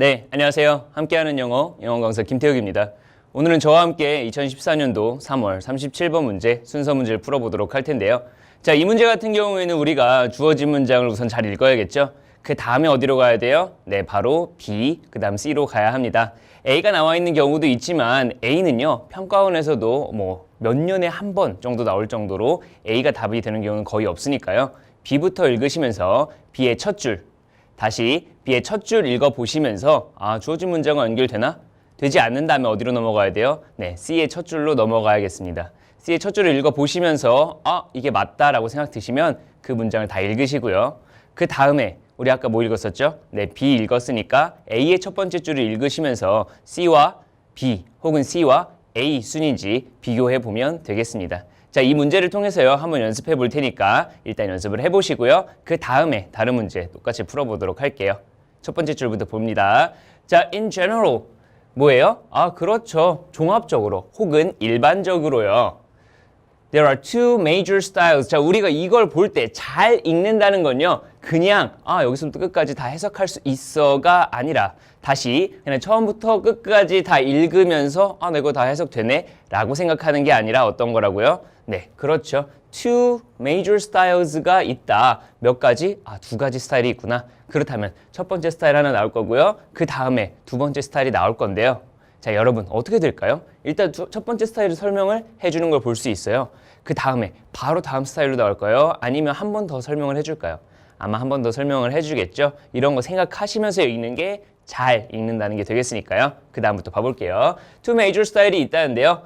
네, 안녕하세요. 함께하는 영어, 영어 강사 김태욱입니다. 오늘은 저와 함께 2014년도 3월 37번 문제 순서 문제를 풀어보도록 할 텐데요. 자, 이 문제 같은 경우에는 우리가 주어진 문장을 우선 잘 읽어야겠죠. 그 다음에 어디로 가야 돼요? 네, 바로 B, 그 다음 C로 가야 합니다. A가 나와 있는 경우도 있지만 A는요, 평가원에서도 뭐 몇 년에 한 번 정도 나올 정도로 A가 답이 되는 경우는 거의 없으니까요. B부터 읽으시면서 B의 첫 줄, 다시 B의 첫 줄 읽어 보시면서 아 주어진 문장과 연결되나? 되지 않는다면 어디로 넘어가야 돼요? 네, C의 첫 줄로 넘어가야겠습니다. C의 첫 줄을 읽어 보시면서 아 이게 맞다라고 생각 드시면 그 문장을 다 읽으시고요. 그 다음에 우리 아까 뭐 읽었었죠? 네, B 읽었으니까 A의 첫 번째 줄을 읽으시면서 C와 B 혹은 C와 A 순인지 비교해 보면 되겠습니다. 자, 이 문제를 통해서요. 한번 연습해 볼 테니까 일단 연습을 해 보시고요. 그 다음에 다른 문제 똑같이 풀어 보도록 할게요. 첫 번째 줄부터 봅니다. 자, in general 뭐예요? 아, 그렇죠. 종합적으로 혹은 일반적으로요. There are two major styles. 자, 우리가 이걸 볼 때 잘 읽는다는 건요. 그냥 아, 여기서부터 끝까지 다 해석할 수 있어가 아니라 다시 그냥 처음부터 끝까지 다 읽으면서 아, 나 이거 다 해석되네 라고 생각하는 게 아니라 어떤 거라고요? 네, 그렇죠. two major styles가 있다. 몇 가지? 아, 두 가지 스타일이 있구나. 그렇다면 첫 번째 스타일 하나 나올 거고요. 그 다음에 두 번째 스타일이 나올 건데요. 자, 여러분 어떻게 될까요? 일단 두- 첫 번째 스타일을 설명을 해주는 걸 볼 수 있어요. 그 다음에 바로 다음 스타일로 나올까요? 아니면 한 번 더 설명을 해줄까요? 아마 한 번 더 설명을 해주겠죠. 이런 거 생각하시면서 읽는 게 잘 읽는다는 게 되겠으니까요. 그 다음부터 봐볼게요. Two major 스타일이 있다는데요.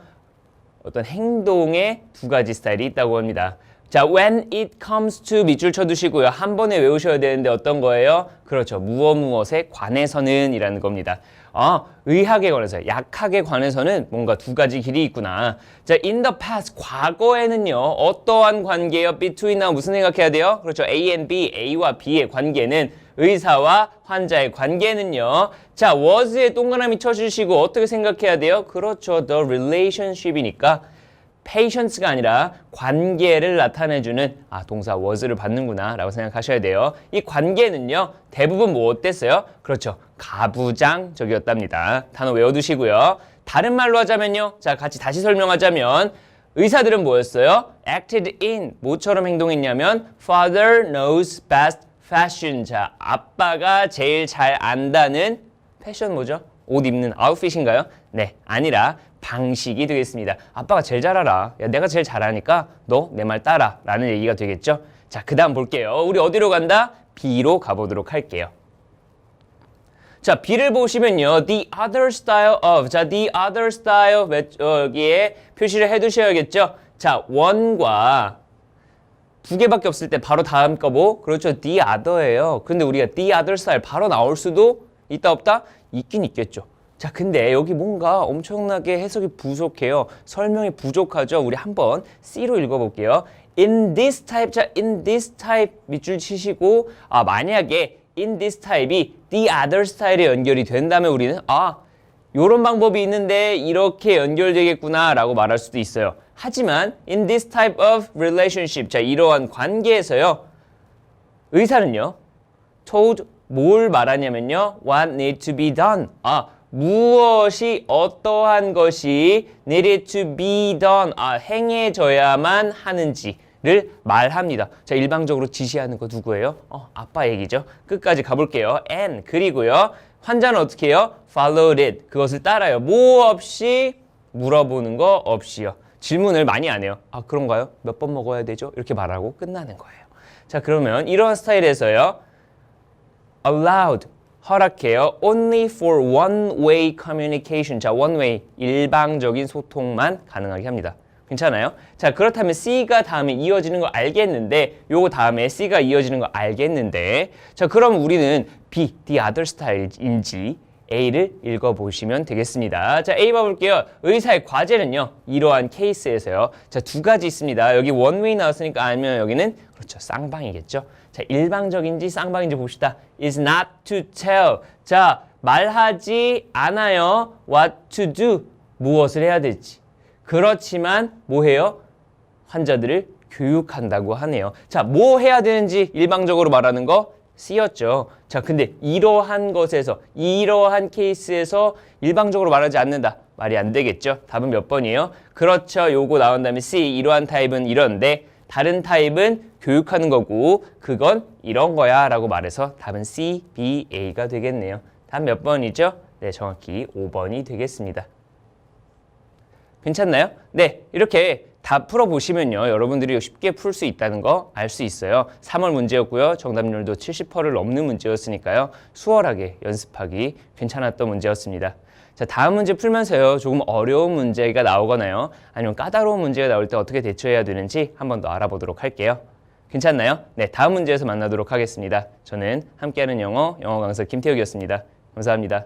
어떤 행동의 두 가지 스타일이 있다고 합니다. 자, when it comes to 밑줄 쳐두시고요. 한 번에 외우셔야 되는데 어떤 거예요? 그렇죠. 무엇 무엇에 관해서는 이라는 겁니다. 아, 의학에 관해서, 약학에 관해서는 뭔가 두 가지 길이 있구나. 자, in the past, 과거에는요, 어떠한 관계요? between나 무슨 생각해야 돼요? 그렇죠. A and B, A와 B의 관계는 의사와 환자의 관계는요. 자, was에 동그라미 쳐주시고 어떻게 생각해야 돼요? 그렇죠. The relationship이니까 patients가 아니라 관계를 나타내주는 아 동사 was를 받는구나 라고 생각하셔야 돼요. 이 관계는요 대부분 뭐 어땠어요? 그렇죠 가부장적이었답니다. 단어 외워두시고요. 다른 말로 하자면요. 자 같이 다시 설명하자면 의사들은 뭐였어요? acted in 뭐처럼 행동했냐면 father knows best fashion 자 아빠가 제일 잘 안다는 패션 뭐죠? 옷 입는 아웃핏인가요? 네, 아니라 방식이 되겠습니다. 아빠가 제일 잘 알아. 야, 내가 제일 잘하니까 너 내 말 따라. 라는 얘기가 되겠죠? 자, 그 다음 볼게요. 우리 어디로 간다? B로 가보도록 할게요. 자, B를 보시면요. The other style of. 자, the other style. 몇- 어, 여기에 표시를 해 두셔야겠죠? 자, 원과 두 개밖에 없을 때 바로 다음 거 뭐? 그렇죠. the other예요. 근데 우리가 the other style 바로 나올 수도 있다 없다? 있긴 있겠죠. 자, 근데 여기 뭔가 엄청나게 해석이 부족해요. 설명이 부족하죠. 우리 한번 C로 읽어볼게요. In this type, 자, in this type 밑줄 치시고, 아, 만약에 in this type이 the other style에 연결이 된다면 우리는, 아, 요런 방법이 있는데 이렇게 연결되겠구나 라고 말할 수도 있어요. 하지만 in this type of relationship 자 이러한 관계에서요. 의사는요. told 뭘 말하냐면요. what need to be done. 아, 무엇이 어떠한 것이 needed to be done. 아, 행해져야만 하는지를 말합니다. 자, 일방적으로 지시하는 거 누구예요? 어, 아빠 얘기죠. 끝까지 가볼게요. and 그리고요. 환자는 어떻게 해요? followed it. 그것을 따라요. 뭐 없이 물어보는 거 없이요. 질문을 많이 안 해요. 아, 그런가요? 몇 번 먹어야 되죠? 이렇게 말하고 끝나는 거예요. 자, 그러면 이러한 스타일에서요. allowed 허락해요. only for one way communication. 자, one way 일방적인 소통만 가능하게 합니다. 괜찮아요? 자, 그렇다면 C가 다음에 이어지는 거 알겠는데 요거 다음에 C가 이어지는 거 알겠는데 자, 그럼 우리는 B, the other style인지 A를 읽어보시면 되겠습니다. 자, A 봐볼게요. 의사의 과제는요, 이러한 케이스에서요. 자, 두 가지 있습니다. 여기 원웨이 나왔으니까 아니면 여기는, 그렇죠, 쌍방이겠죠. 자, 일방적인지 쌍방인지 봅시다. is not to tell. 자, 말하지 않아요. what to do. 무엇을 해야 될지. 그렇지만, 뭐 해요? 환자들을 교육한다고 하네요. 자, 뭐 해야 되는지 일방적으로 말하는 거 C였죠. 자, 근데 이러한 것에서 이러한 케이스에서 일방적으로 말하지 않는다. 말이 안 되겠죠. 답은 몇 번이에요? 그렇죠. 요거 나온 다음에 C 이러한 타입은 이런데 다른 타입은 교육하는 거고 그건 이런 거야 라고 말해서 답은 C, B, A가 되겠네요. 답 몇 번이죠? 네, 정확히 5번이 되겠습니다. 괜찮나요? 네, 이렇게 다 풀어보시면요. 여러분들이 쉽게 풀 수 있다는 거 알 수 있어요. 3월 문제였고요. 정답률도 70%를 넘는 문제였으니까요. 수월하게 연습하기 괜찮았던 문제였습니다. 자, 다음 문제 풀면서요. 조금 어려운 문제가 나오거나요. 아니면 까다로운 문제가 나올 때 어떻게 대처해야 되는지 한 번 더 알아보도록 할게요. 괜찮나요? 네, 다음 문제에서 만나도록 하겠습니다. 저는 함께하는 영어, 영어 강사 김태욱이었습니다. 감사합니다.